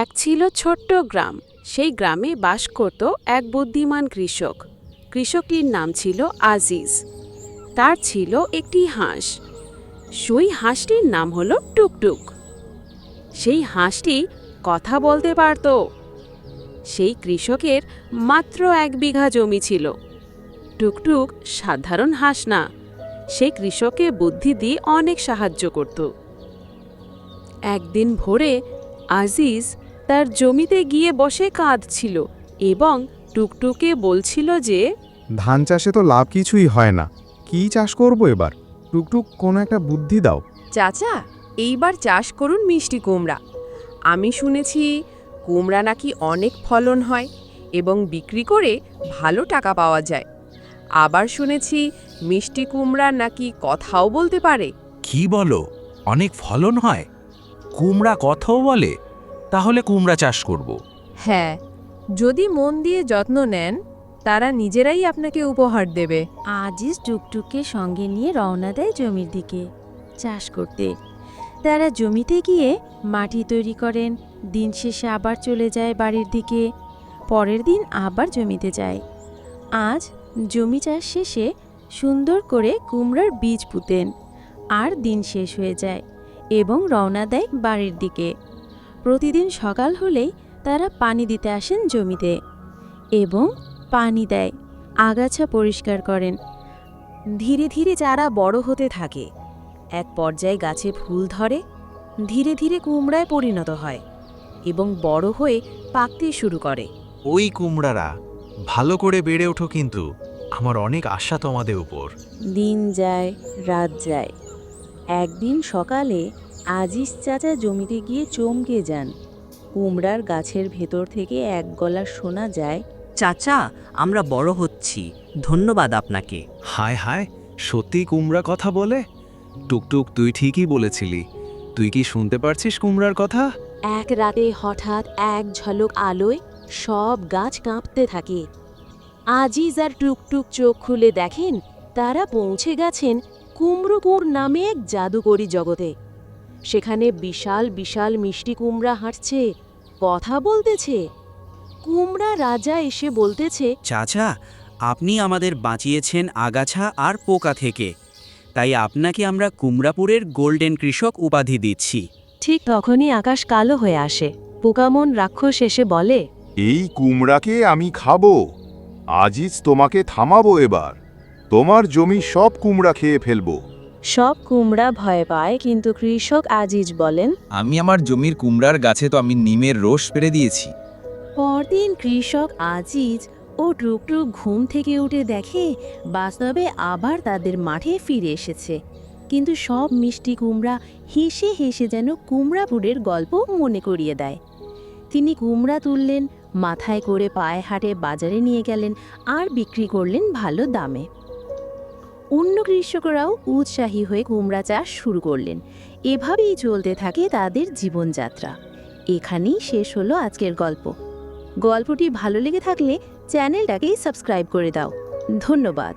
এক ছিল ছোট্ট গ্রাম। সেই গ্রামে বাস করত এক বুদ্ধিমান কৃষক। কৃষকটির নাম ছিল আজিজ। তার ছিল একটি হাঁস। সেই হাঁসটির নাম হলো টুকটুক। সেই হাঁসটি কথা বলতে পারত। সেই কৃষকের মাত্র এক বিঘা জমি ছিল। টুকটুক সাধারণ হাঁস না। সে কৃষকে বুদ্ধি দিয়ে অনেক সাহায্য করত। একদিন ভোরে আজিজ তার জমিতে গিয়ে বসে কাঁদছিল এবং টুকটুকে বলছিল যে ধান চাষে তো লাভ কিছুই হয় না। কি চাষ করব এবার? টুকটুক কোনো একটা বুদ্ধি দাও। চাচা এইবার চাষ করুন মিষ্টি কুমড়া। আমি শুনেছি কুমড়া নাকি অনেক ফলন হয় এবং বিক্রি করে ভালো টাকা পাওয়া যায়। আবার শুনেছি মিষ্টি কুমড়া নাকি কথাও বলতে পারে। কি বলো? অনেক ফলন হয়? কুমড়া কথাও বলে? তাহলে কুমড়া চাষ করব। হ্যাঁ যদি মন দিয়ে যত্ন নেন তারা নিজেরাই আপনাকে উপহার দেবে। আজিজ টুকটুককে সঙ্গে নিয়ে রওনা দেয় জমির দিকে চাষ করতে। তারা জমিতে গিয়ে মাটি তৈরি করেন দিন শেষে আবার চলে যায় বাড়ির দিকে পরের দিন আবার জমিতে যায়। আজ জমি চাষ শেষে সুন্দর করে কুমড়ার বীজ পুঁতেন আর দিন শেষ হয়ে যায় এবং রওনা দেয় বাড়ির দিকে। প্রতিদিন সকাল হলেই তারা পানি দিতে আসেন জমিতে এবং পানি দেয় আগাছা পরিষ্কার করেন। ধীরে ধীরে চারা বড় হতে থাকে। এক পর্যায়ে গাছে ফুল ধরে ধীরে ধীরে কুমড়ায় পরিণত হয় এবং বড় হয়ে পাকতে শুরু করে। ওই কুমড়ারা ভালো করে বেড়ে ওঠো কিন্তু আমার অনেক আশা তোমাদের উপর। দিন যায় রাত যায়। একদিন সকালে আজিজ চাচা জমিতে গিয়ে চমকে যান। কুমড়ার গাছের ভেতর থেকে এক গলা শোনা যায় চাচা আমরা বড় হচ্ছি। ধন্যবাদ আপনাকে। হায় হায় সত্যি কুমড়া কথা বলে? টুকটুক তুই ঠিকই বলেছিলি। তুই কি শুনতে পারছিস কুমড়ার কথা? এক রাতে হঠাৎ এক ঝলক আলোয় সব গাছ কাঁপতে থাকে। আজিজ আর টুকটুক চোখ খুলে দেখেন তারা পৌঁছে গেছেন কুমড়োকুঁড় নামে এক জাদুকরি জগতে। সেখানে বিশাল বিশাল মিষ্টি কুমড়া হাঁটছে কথা বলতেছে। কুমড়া রাজা এসে বলতেছে চাচা আপনি আমাদের বাঁচিয়েছেন আগাছা আর পোকা থেকে। তাই আপনাকে আমরা কুমড়াপুরের গোল্ডেন কৃষক উপাধি দিচ্ছি। ঠিক তখনই আকাশ কালো হয়ে আসে। পোকামন রাক্ষস এসে বলে এই কুমড়াকে আমি খাব। আজিজ তোমাকে থামাবো এবার। তোমার জমি সব কুমড়া খেয়ে ফেলব। সব কুমড়া ভয় পায় কিন্তু কৃষক আজিজ বলেন আমি আমার জমির কুমড়ার গাছে তো আমি নিমের রস পেরে দিয়েছি। পরদিন কৃষক আজিজ ও টুকটুক ঘুম থেকে উঠে দেখে বাস্তবে আবার তাদের মাঠে ফিরে এসেছে। কিন্তু সব মিষ্টি কুমড়া হেসে হেসে যেন কুমড়াপুরের গল্প মনে করিয়ে দেয়। তিনি কুমড়া তুললেন মাথায় করে পায়ে হাটে বাজারে নিয়ে গেলেন আর বিক্রি করলেন ভালো দামে। অন্য কৃষকরাও উৎসাহী হয়ে কুমড়া চাষ শুরু করলেন। এভাবেই চলতে থাকে তাদের জীবনযাত্রা। এখানেই শেষ হলো আজকের গল্প। গল্পটি ভালো লেগে থাকলে চ্যানেলটাকেই সাবস্ক্রাইব করে দাও। ধন্যবাদ।